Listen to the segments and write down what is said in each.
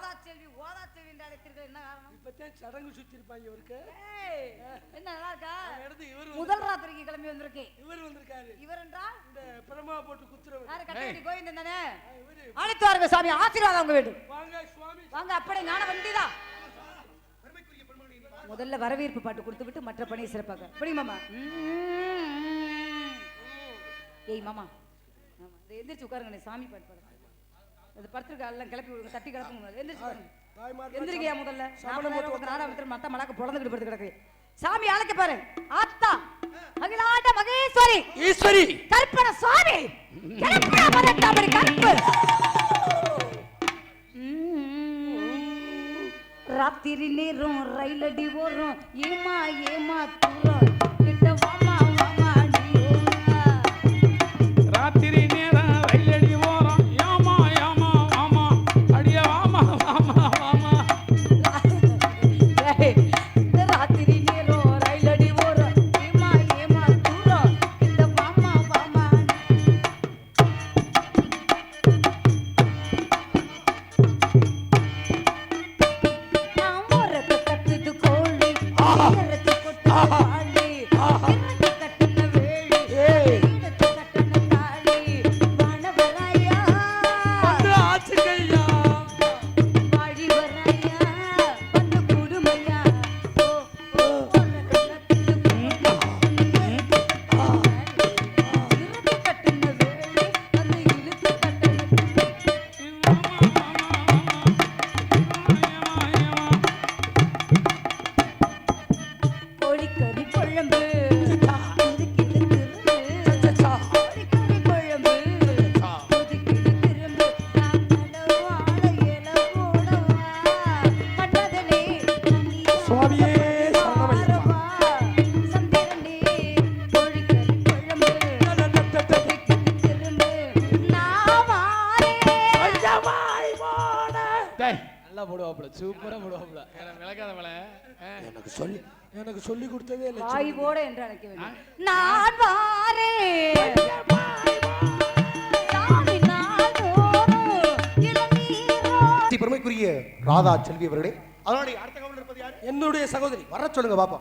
ஓதா செல்வி ஓதா செல்வி என்று அழைத்தீர்கள் என்ன காரணம்? இப்பதான் சடங்கு சுத்தி இருப்பாங்க இவருக்கு. ஏய், என்ன நல்லா இருக்கா அடுத்து இவர் முதல் ராத்திரிக்கு கிளம்பி வந்திருக்கேன் இவர் வந்திருக்காரு. இவர் என்றால் இந்த பிரமா போட்டு குத்துறவர். யாரு கட்டடி கோவிந்தன் தானே? இவரு. அழைத்து வாருங்க சாமி ஆசீர்வாதம் உங்க வேண்டும். வாங்க சுவாமி. வாங்க அப்படி ஞான வண்டிதா. முதல்ல வரவேற்பு பாட்டு கொடுத்து விட்டு மற்ற பணியை சிறப்பாக எப்படி மாமா? ஏய் மாமா. எந்திரிச்சு உட்காருங்க நீ சாமி பாட்டு பாடுங்க. அது படுத்துருக்க எல்லாம் கிளப்பி விடுங்க தட்டி கிளப்புங்க எந்திரிச்சு எந்திரிக்கையா முதல்ல? நாலாயிரத்துல மத்த மலாக்க பொழந்துக்கிட்டு படுத்து கிடக்கு சாமி அழைக்க பாரு. ஆத்தா அகிலாண்ட மகேஸ்வரி. ஈஸ்வரி. கற்பன சுவாமி. கற்பு. ராத்திரி நேரம் ரயிலடி ஓரம். ஏமா ஏமா தூரம். சொல்லி எனக்கு சொல்லி கொடுத்ததே இல்லை வாய்வோட என்று அழைக்க வேண்டும். நான் இளநீரோ பெருமைக்குரிய ராதா செல்வி அவர்களே அதனுடைய அடுத்த கவனம் இருப்பது யாரு? என்னுடைய சகோதரி வர சொல்லுங்க பாப்பா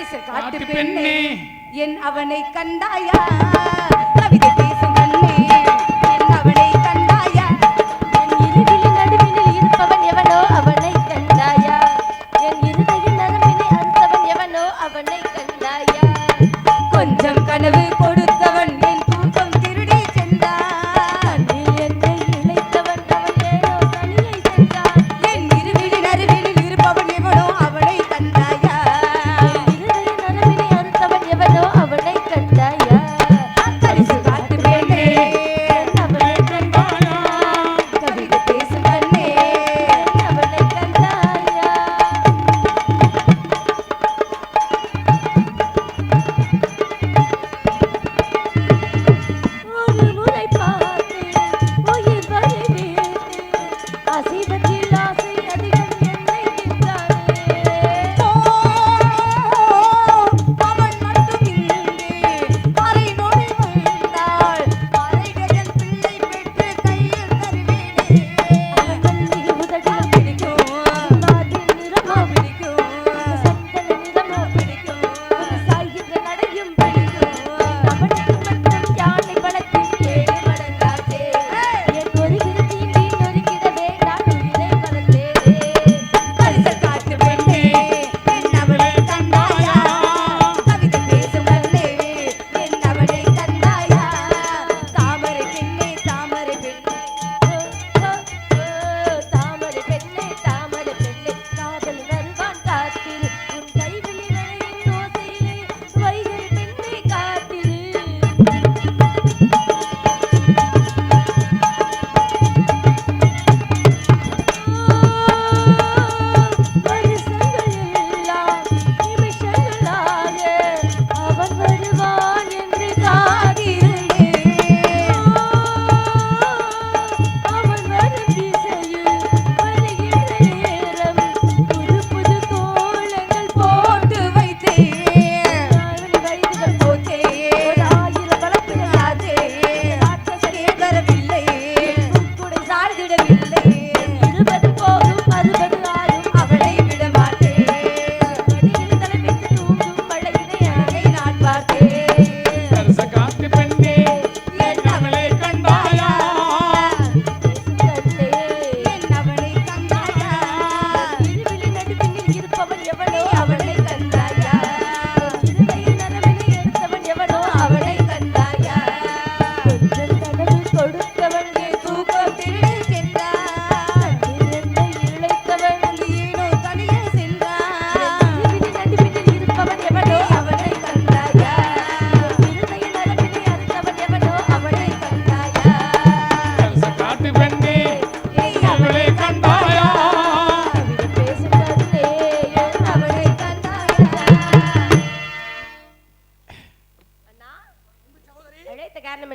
கரிசல் காட்டு பெண்ணே. என் அவனை கண்டாயா கவிதை பேசும் கண்ணே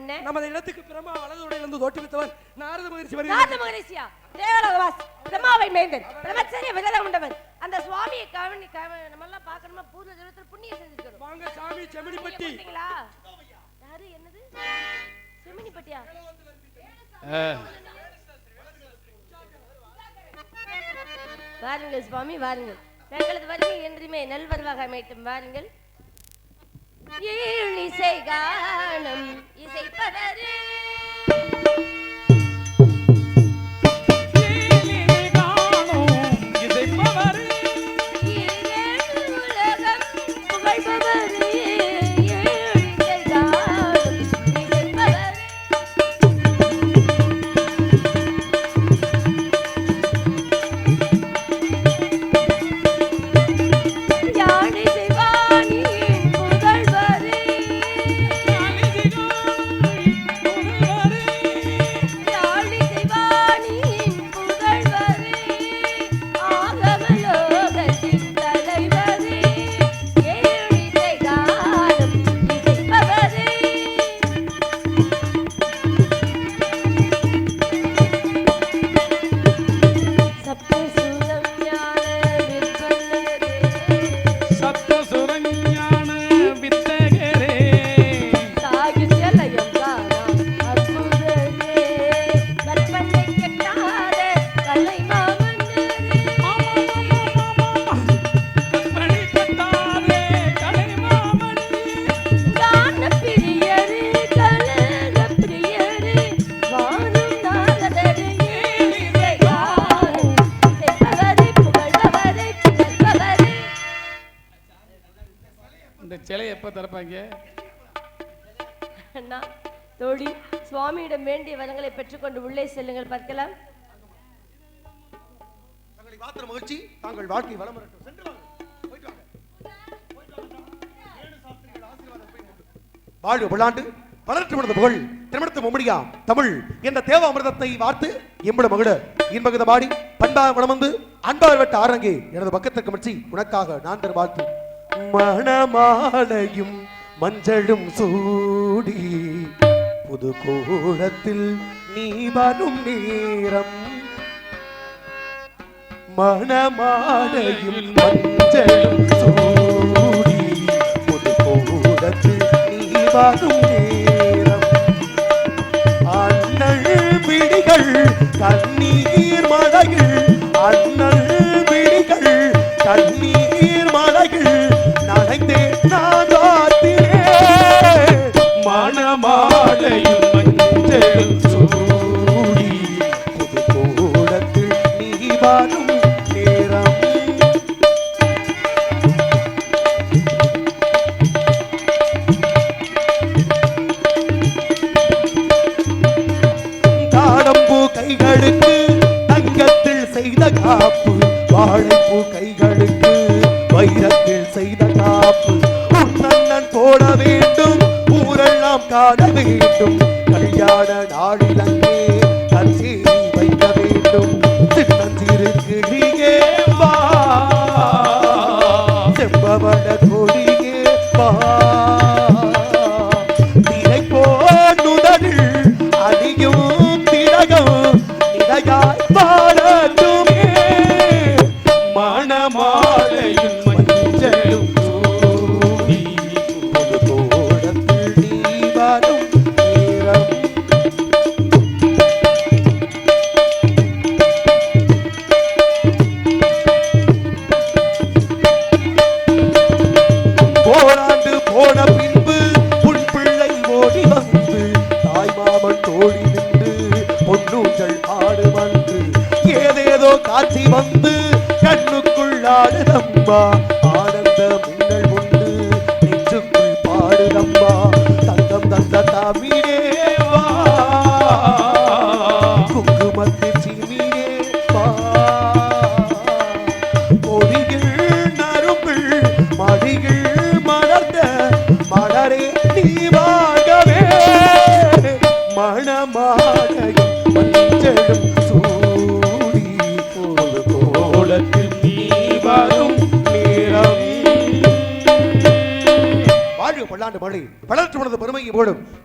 என்ன? நமது இடத்துக்கு பிரமா வலது உடையிலிருந்து தோற்றுவித்தவர் நாரத நாத வருகிறார். மகரிஷியா? தேவலோகவாஸ் பிரம்மாவை மேய்ந்தன். பிரம்மச்சரிய விதல உண்டவன். அந்த சுவாமியை கவனி கவ- நம்ம எல்லாம் பார்க்கணுமா? பூர்வ ஜென்மத்தில் புண்ணியம் செஞ்சிருக்கணும் வாங்க சாமி செமிடிப்பட்டி பார்த்தீங்களா யாரு? என்னது? செமினிப்பட்டியா வாருங்கள் சுவாமி வாருங்கள். தங்களது வருகை என்றுமே நல்வரவாக அமையட்டும். வாருங்கள். ஏழு இசை கானம் இசைப்பவரே திறப்பாங்க? அண்ணா தோழி சுவாமியிடம் வேண்டிய வரங்களை பெற்றுக்கொண்டு உள்ளே செல்லுங்கள் பார்க்கலாம். தங்களை மாத்திர மகிழ்ச்சி தாங்கள் வாழ்க்கை வளம். வாழ்க பல்லாண்டு வளர்த்து விடுந்த புகழ் திருமணத்து மும்மடியா தமிழ் என்ற தேவ அமிர்தத்தை வார்த்து எம்பட மகிழ. இன்பகித பாடி பண்பா குணமந்து அன்பார் வெட்ட ஆரங்கே. எனது பக்கத்திற்கு மச்சி உனக்காக நான் தரும் வாழ்த்து. மணமாலையும் மஞ்சளும் சூடி புது கோலத்தில் நீ வரும் நேரம். மணமாலையும் மஞ்சளும் சூடி புது கோலத்தில் நீ வரும் நேரம். அண்ணல் விழிகள் கண்ணீர்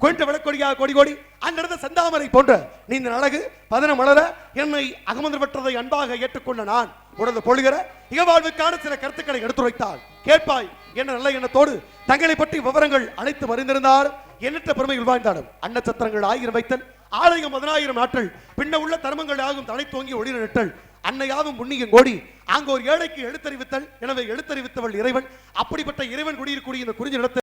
கொண்ட விளக்கொடியாக கொடி கொடி. அங்கிருந்த செந்தாமரை போன்ற நீந்த அழகு பதன மலர என்னை அகமது பெற்றதை அன்பாக ஏற்றுக்கொண்ட நான் உனது பொழுகிற இகவாழ்வுக்கான சில கருத்துக்களை எடுத்துரைத்தால் கேட்பாய் என்ன நல்ல எண்ணத்தோடு தங்களை பற்றி விவரங்கள் அனைத்து அறிந்திருந்தாலும் எண்ணற்ற பெருமைகள் வாழ்ந்தாலும் அன்னச்சத்திரங்கள் ஆயிரம் வைத்தல் ஆலயம் பதினாயிரம் நாட்கள் பின்ன உள்ள தர்மங்கள் ஆகும் தலை தோங்கி ஒளி நிட்டல் அன்னையாவும் புண்ணியம் கோடி அங்கு ஒரு ஏழைக்கு எழுத்தறிவித்தல் எனவே எழுத்தறிவித்தவள் இறைவன். அப்படிப்பட்ட இறைவன் குடியிருக்கூடிய இந்த குறிஞ்சி நிலத்தில்